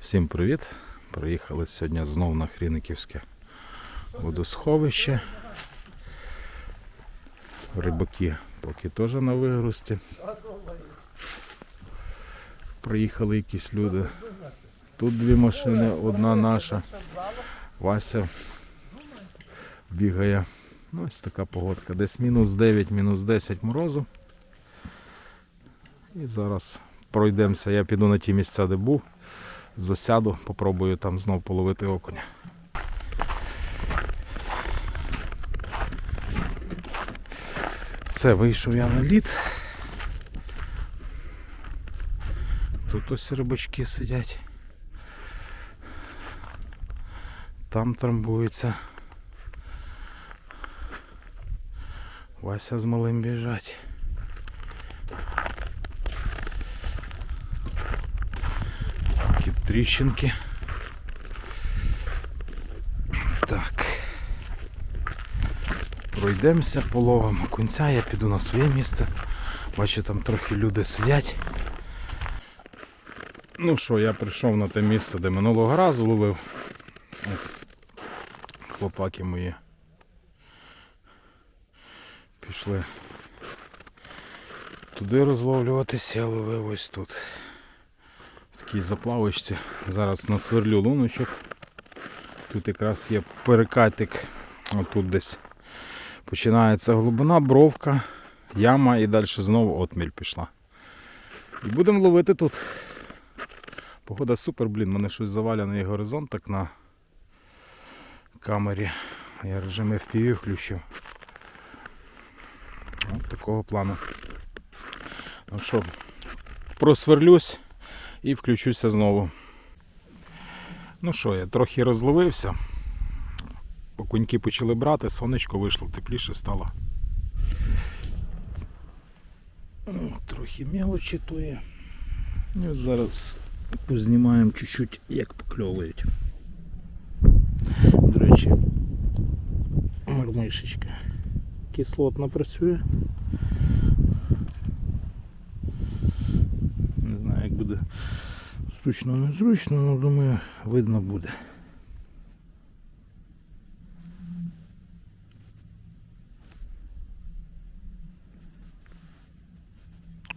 Всім привіт! Приїхали сьогодні знову на Хріниківське водосховище. Рибаки поки теж на вигрузці. Приїхали якісь люди. Тут дві машини, одна наша. Вася бігає. Ну, ось така погодка. Десь мінус 9, мінус 10 морозу. І зараз пройдемося. Я піду на ті місця, де був засяду, попробую там знов половити окуня. Все, вийшов я на лід. Тут ось рибачки сидять. Там трамбуються. Вася з малим біжать. Такі тріщинки. Так. Пройдемося, половимо кунця, я піду на своє місце. Бачу, там трохи люди сидять. Ну що, я прийшов на те місце, де минулого разу ловив. Хлопаки мої. Пішли туди розловлюватися, я ловив ось тут такій заплавочці. Зараз насверлю луночок. Тут якраз є перекатик. Отут десь починається глибина, бровка, яма і далі знову отміль пішла. І будемо ловити тут. Погода супер, блін, мене щось заваляний горизонт так на камері. Я режим FPV включив. От такого плану. Ну що, просверлюсь і включуся знову. Ну що, я трохи розловився. Окуньки почали брати, сонечко вийшло, тепліше стало. Трохи мелочі то є. І от зараз познімаємо чуть-чуть, як покльовують. До речі, мармишечка кислотно працює. Буде зручно незручно, але думаю, видно буде.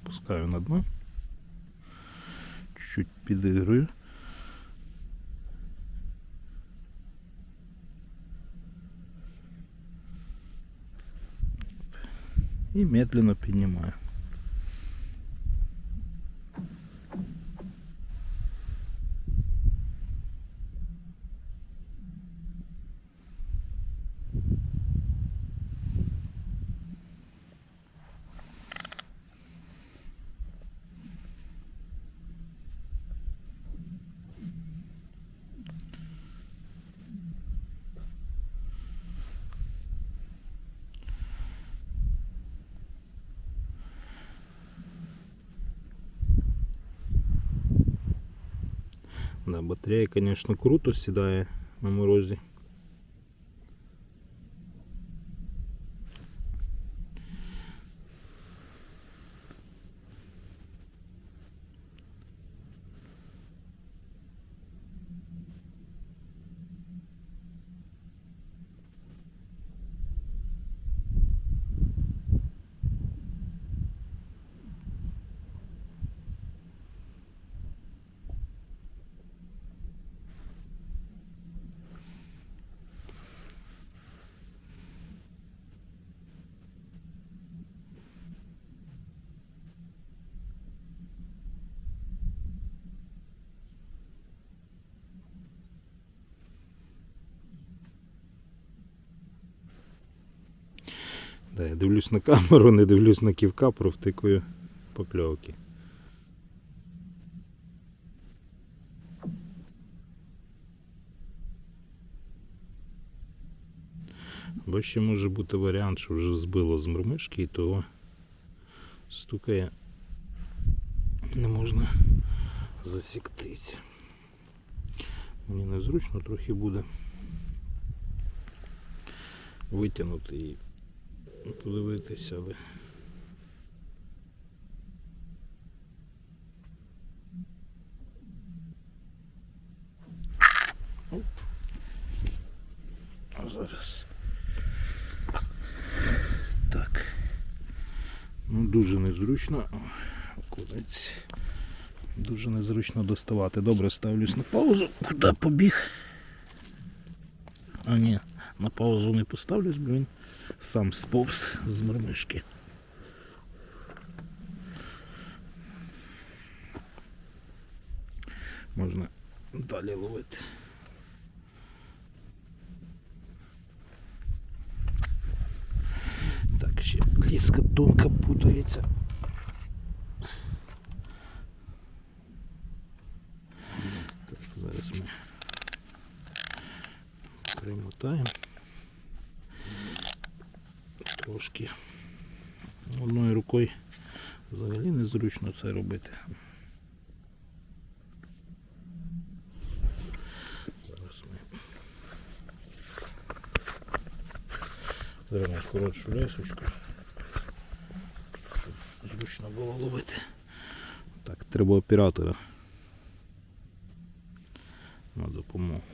Пускаю на дно. Чуть-чуть підігрую. И медленно поднимаю. Да, батарея, конечно, круто сідає на морозі. Да, я дивлюсь на камеру, не дивлюсь на ківка, провтикую покльовки. Бо ще може бути варіант, що вже збило з мурмишки і того стукає, не можна засіктись. Мені незручно трохи буде витягнути і подивитися, але. Оп. А зараз. Так. Ну, Дуже незручно. Кудець. Дуже незручно доставати. Добре, ставлюсь на паузу. Куди побіг? А ні, на паузу не поставлюсь, блін. сам сповз з мормишки. Можна далі ловити. Так, ще ліска тонка путається. Так, зараз ми примотаємо. Трошки одною рукою взагалі незручно це робити. Зараз ми зробимо коротшу лесочку, щоб зручно було ловити. Так, треба оператора на допомогу.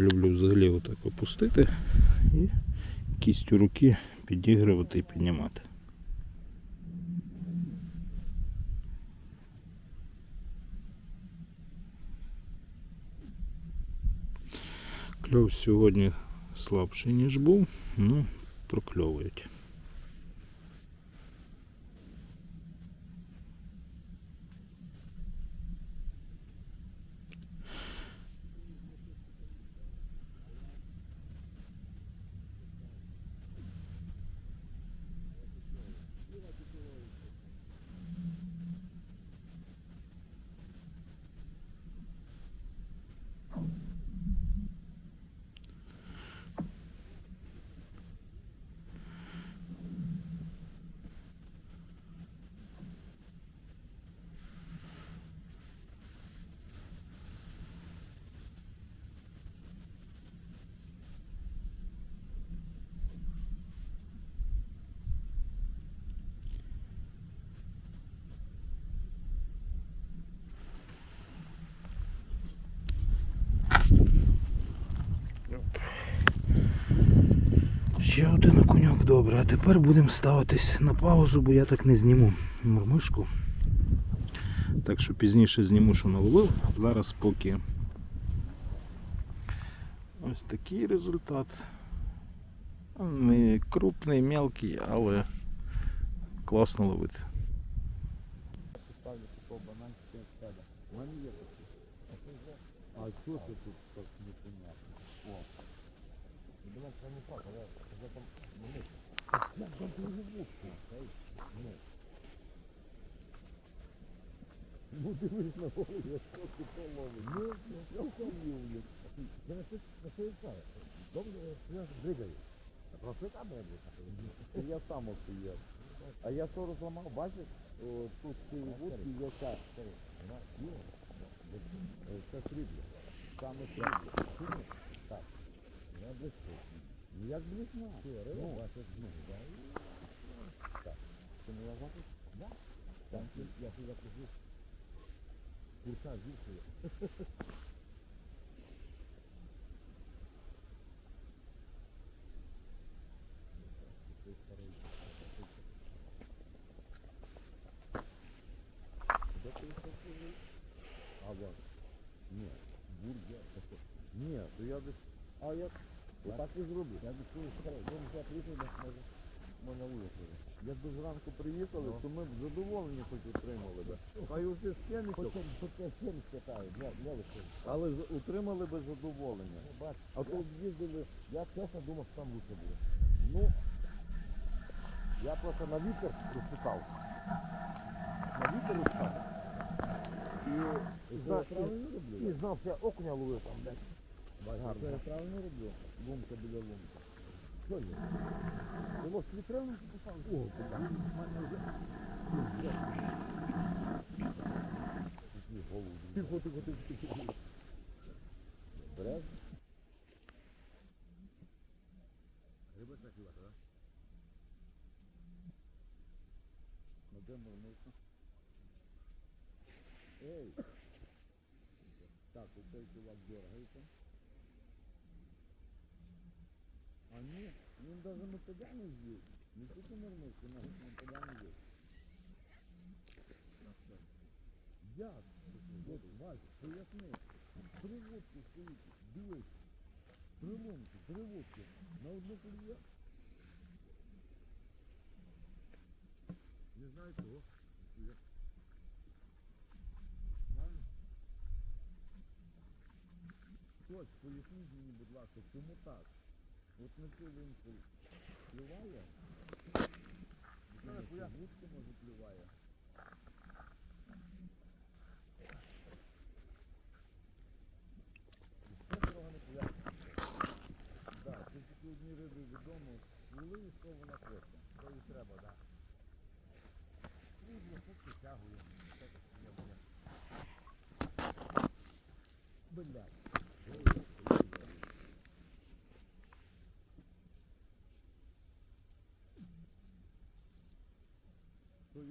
Люблю взагалі отак опустити і кістю руки підігрувати і піднімати. Кльов сьогодні слабший, ніж був, ну прокльовують. Ще один окуньок, добре. А тепер будемо ставитись на паузу, бо я так не зніму мормишку. Так що пізніше зніму, що наловив. Зараз поки ось такий результат. Не крупний, мелкий, але класно ловити. А що ти тут так непонятно? О. Що не так, там ну, дивись на голову, я ти половив. Ну, я вховлю. Я на я знаю. Добре, я дригаю. Просто там я. Я сам офігел. А я що розламав, бачиш? Тут ці вудки є ця. Це срібло. Саме срібло. Так. Я близько. Ну як близько? Ну, бачиш, ну, да. Так. Це моя запис? Да. Там я сюди прийшов. Курса зівкою. Де ти їх розповів? А вот. Ні, бургер. Ні, то я десь. А я. Отак і зроблю. Я коли сказав, я вже приїхав, може, мене вулицю. Як би зранку приїхали, то ми б задоволені хоч отримали би. Хай уже стіни, Хоч я всім спитаю, не лише. але з- отримали би задоволення. А тут їздили, я чесно думав, що там лучше буде. Ну, я просто на вітер розпитав. На вітер розпитав. І, роблю? і знав, що я окуня ловив там десь. Гарно. Я правильно роблю? Лунка біля лунки. Що є? Було світрину записав. О, куди? В мене вже... Тихо, тихо, тихо, тихо. Берез? Риба красива, так? Де мормишка? Ей! Так, оцей чувак дергається. А ні, він даже мотиля не з'їв. Не тільки мормишки, навіть мотиля не з'їв. Як? От, Вась, поясни. Три водки стоїть, дивись. Три ломки, три водки. На одну кулья. Не знаю чого. Ніхуя. Правильно? Хтось, поясніть мені, будь ласка, чому так? От на цю линку плюває. Вудки може плюває. Плює? Так, тільки одні риби відомо. Плюли і що вона хоче. Що їй треба, так. Ну, я хоч тягую. Блядь.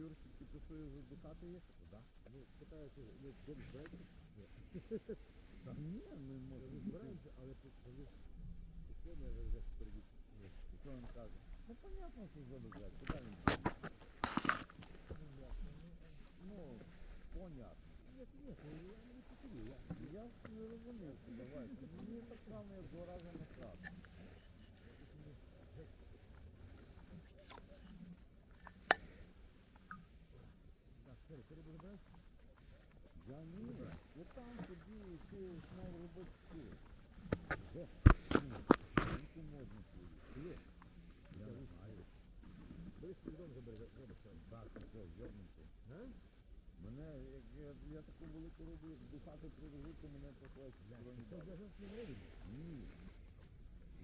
То Юрчик, ти писуєш до хати їхати. Ну, питаюся, ви дом збираєте? Та ні, ми можемо збираємося, але коли що ми вже перейдіть? Що він каже? Ну, понятно, що забезать, куди він буде? Ну, понятно. Ні, ні, я не я, я розумів, що давайте. Мені так само, як два рази на Я не знаю. Я, я таку велику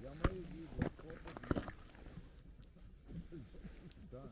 маю відео, фото, Так.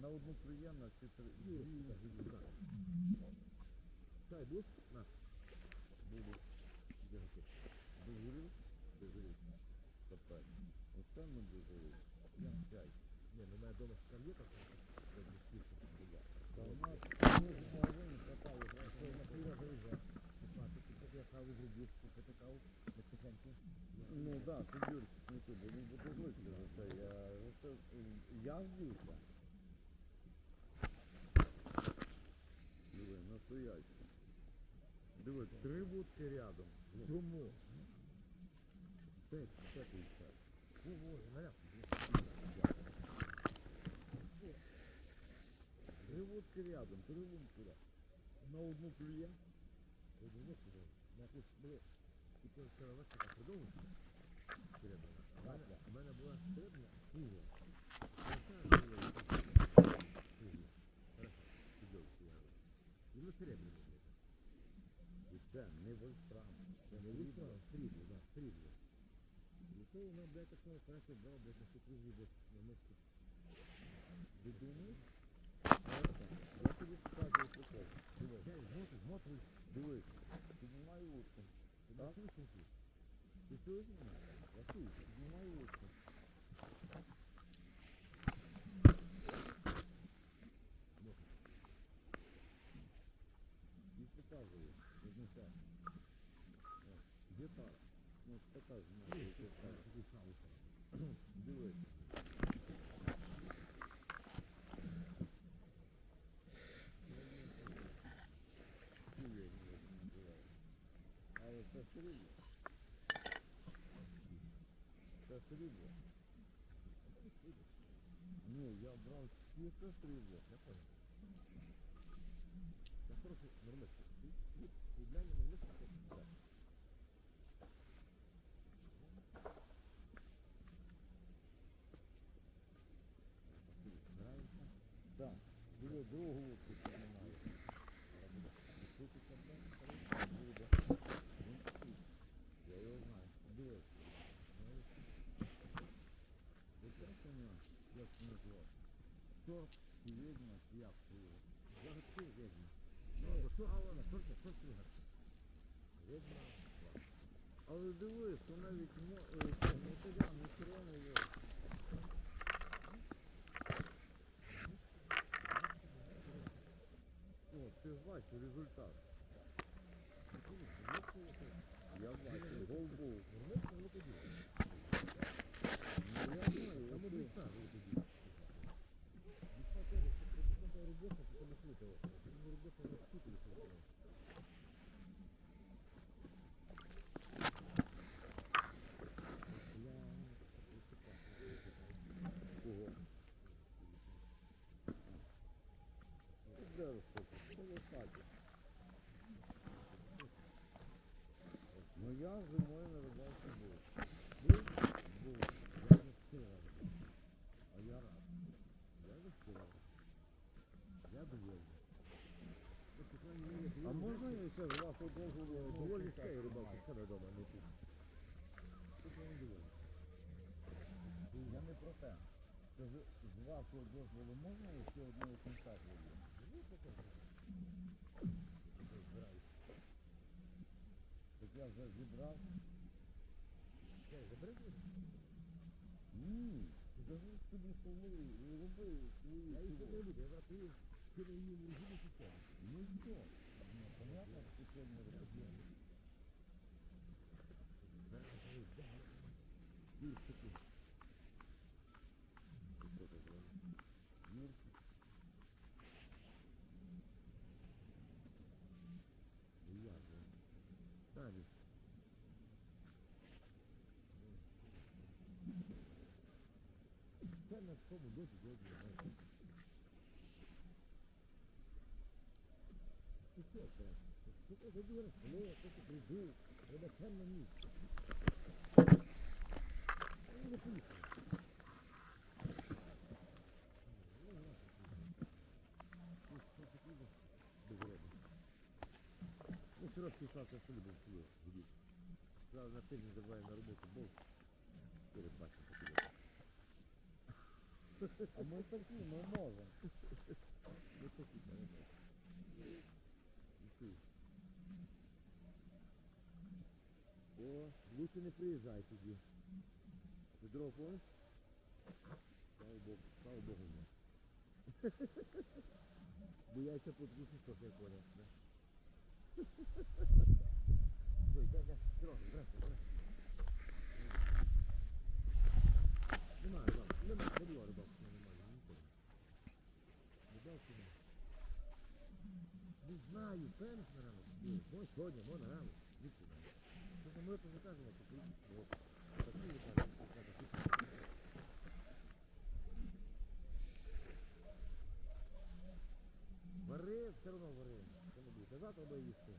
на одну приємну чи три. Чай будеш? На. Буду. Дякую. Дожурив? Дожурив. Тепер. Оце ми дожурив. Я чай. Ні, ну мене вдома скам'єта, то не спішно туди. Та у нас ми в магазині катали, просто на піра заїжджав. Я каву зробив, купити каву, на тихенько. Ну так, да, це Юрчик, не ти, бо він буде злитися за це. Я, за це, я здівся. Диви, настоящий. Диви, три будки рядом. Чому? Наряд. Три водки рядом, три водки рядом. На одну клює. Вчора ввечері так придумав. Серебряна. А в мене- У мене була серебряна кругла. І. Це не вольфрам. Це не вольфрам, срібло, да, срібло. І це вона, блядь, так само краще брала, блядь, на кругу, блядь, на миску. Ви думаєш? Я тобі показую прикол. Дивись. Я змотрю, змотрю. Дивись. Піднімаю утку. Так? Ти чуєш мене? Я чую. Піднімаю утку. І показую. Піднесе. Де пара? Ну, показуй. Дивись. Але це срібло. Це срібло. Ні, я брав чисте срібло. Я понял. Я так, буде другу лодку. Я його знаю хороший нормальний. Срібляні нормальні. Але дивись, то навіть е, матеріал не червоний. О, ти ж бачиш результат. Я бачу, гол був. Ну, я знаю, Ну я зимою на рибалці був. Був? Був. Я не встигав. А я рад. Я не встигав. Я довольний. А можна я ще з вашого дозволу доволі з цієї рибалки в себе вдома не тут? Тут я не доволі. Це з, вашого дозволу можна ще одного кінця? Ну, покажи. Так я вже зібрав. Що, забереш? Ні. Даже собі свої, роби свої. Я їх не люблю, я не що. Ну і що? Ну, понятно, що це не робити. Юрій, що ти? Хто це зробив? Юрій. Ну, я же. Далі. Це на тому доті добре. І що це? Що це за діра? Тут прийду, треба темне місце. Ну, не поїхали. Ну, що таке безробітне? Ну, вчора співстався в селі був сюди, гудів. Зараз на тиждень забуває на роботу був. Передбачив такі. А ми такі, ми можемо. Ми такі, передбачимо. О, лучше не приїжджай тоді. Дров помниш? Слава Богу, слава Богу. Бо я ще подключу, що я понял. Да? Ой, дай, дай, дров, здрасте, здрасте. Немає, ладно, не знаю, певно, на ранок. Ні, Ось сьогодні, мо на ранок. Нікуди. Що там ми заказувати, літають, такі. Вари, все одно вари. Це не буде. Завтра буде їсти.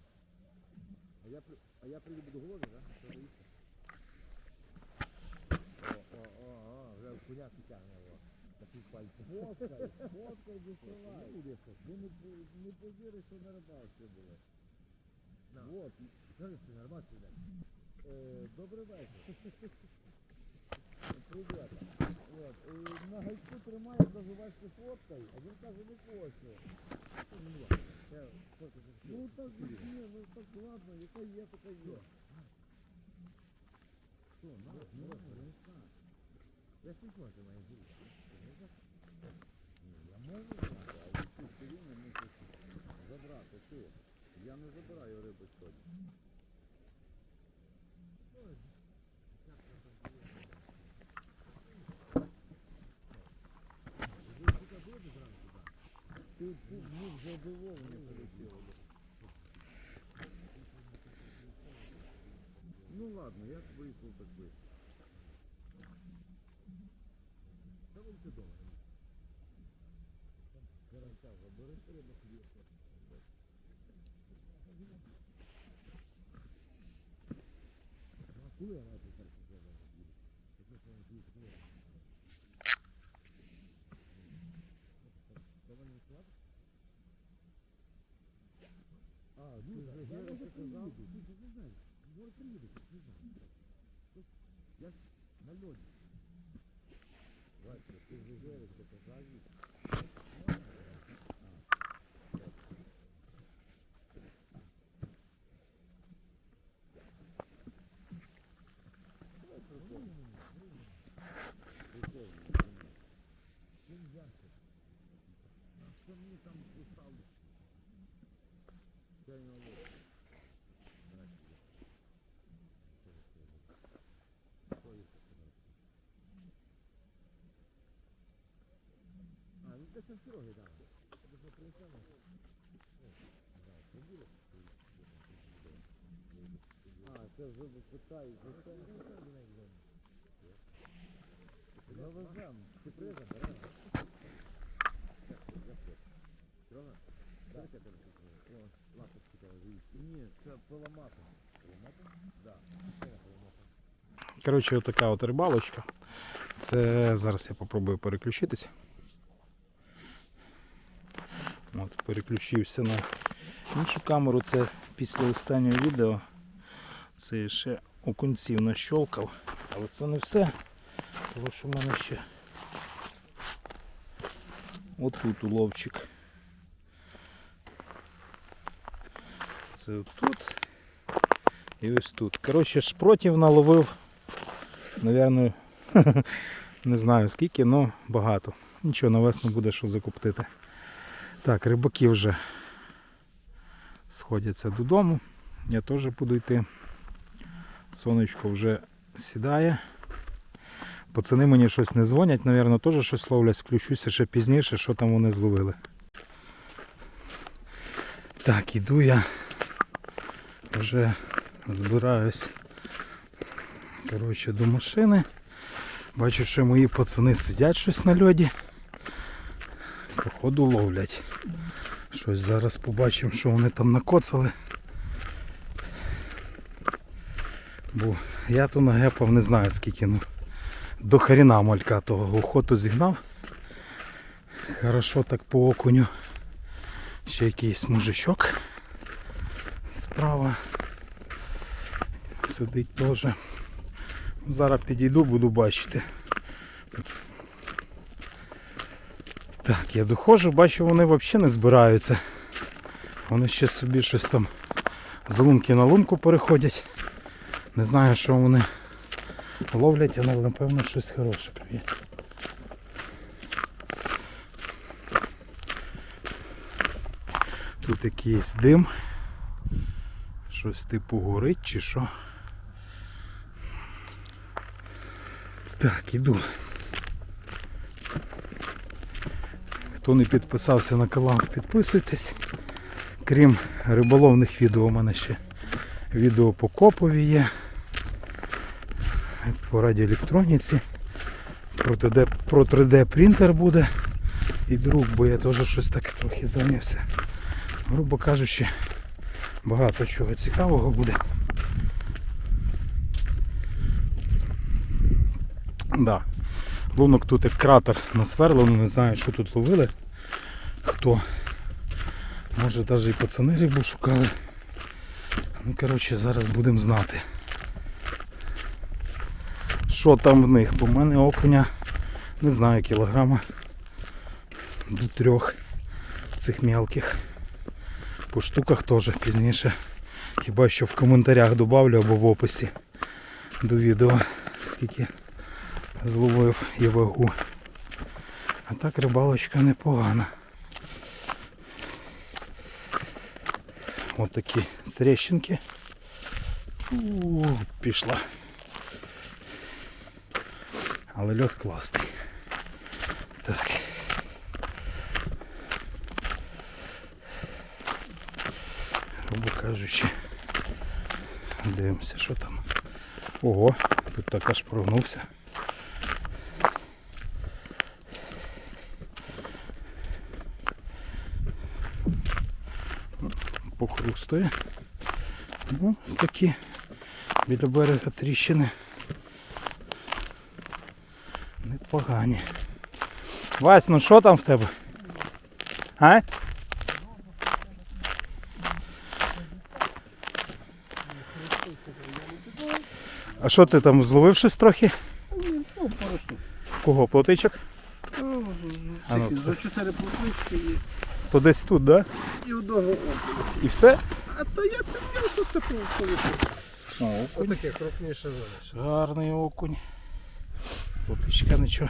А я, а я прийду буду голодний, так? Да? Треба їсти. О, о, о, тягне, о. Такі пальці. Фоткай, фоткай, висилай. Ви не, не повірите, що на рибалці було. Вот, знаєш, що на рибалці. Е, Добрий вечір. Привіт. От, е, на гайку тримає, кажу, бачите, фоткай, а він каже, не хочу. Ну так, ні, ну так ладно, яка є, така є. Що, на, ну, не знаю. Я смішно ти має жити. Я можу але мусиш забрати ти. Я не забираю риби сьогодні. Тут був задоволений полетіло. Ну ладно, я вийшов так вийшов. Та вон ти дома. Каранта забери, треба хліб. А коли я маю перший сезон? Якщо це не хліб, Давай не складно? А, ну, ти вже Гера сказав. Ти ж не знаєш, може приїде, не знаю. Я на льоді. Daniel. Вже Гера сказав. А, це вже питаю, за це Завеземо, ти призем, беремо. Серйозно? Дайте тебе тут. Лапочки тебе виїсти. Ні, це поламати. Поламати? Ще. Коротше, отака от рибалочка. Це зараз я попробую переключитися. От, переключився на іншу камеру. Це після останнього відео. Це я ще окунців нащолкав. Але це не все. Тому що в мене ще отут уловчик. Це тут. І ось тут. Коротше, шпротів наловив. Навірно, не знаю скільки, але багато. Нічого, на весну буде що закоптити. Так, рибаки вже сходяться додому. Я теж буду йти. Сонечко вже сідає. Пацани мені щось не дзвонять, напевно, теж щось ловлять. Включуся ще пізніше, що там вони зловили. Так, іду я. Вже збираюсь коротше, до машини. Бачу, що мої пацани сидять щось на льоді. Походу ловлять. Щось зараз побачимо, що вони там накоцали. Бо я то нагепав не знаю скільки, ну до хрена малька того охоту зігнав. Хорошо так по окуню. Ще якийсь мужичок справа сидить теж. Зараз підійду, буду бачити. Так, я доходжу, бачу, вони взагалі не збираються. Вони ще собі щось там з лунки на лунку переходять. Не знаю, що вони ловлять, але напевно щось хороше клює. Тут якийсь дим. Щось типу горить чи що. Так, іду. Хто не підписався на канал, підписуйтесь. Крім риболовних відео, у мене ще відео по копові є. По радіоелектроніці. Про 3D, про 3D принтер буде. І друг, бо я теж щось так трохи зайнявся. Грубо кажучи, багато чого цікавого буде. Да. Лунок тут як кратер насверлено, не знаю, що тут ловили. Хто. Може навіть і пацани рибу шукали. Ну, коротше, зараз будемо знати. Що там в них? Бо в мене окуня, не знаю, кілограма до трьох цих мелких. По штуках теж пізніше. Хіба що в коментарях добавлю або в описі до відео, скільки зловив і вагу. А так рибалочка непогана. Ось такі тріщинки. У, пішла. Але льот класний. Так. Грубо кажучи. Дивимося, що там. Ого, тут так аж прогнувся. Похрустує. Ну, такі біля берега тріщини. Непогані. Вась, ну що там в тебе? А? А що ти там зловив щось трохи? Ну, пару штук. Кого? Плотичок? Ну, А ну, за чотири плотвички і, То десь тут, да? і одного окуня. І все? А то я там м'ясо все повиходить. О, окунь. Отаке крупніше залишилось. Гарний окунь. Попічка нічого.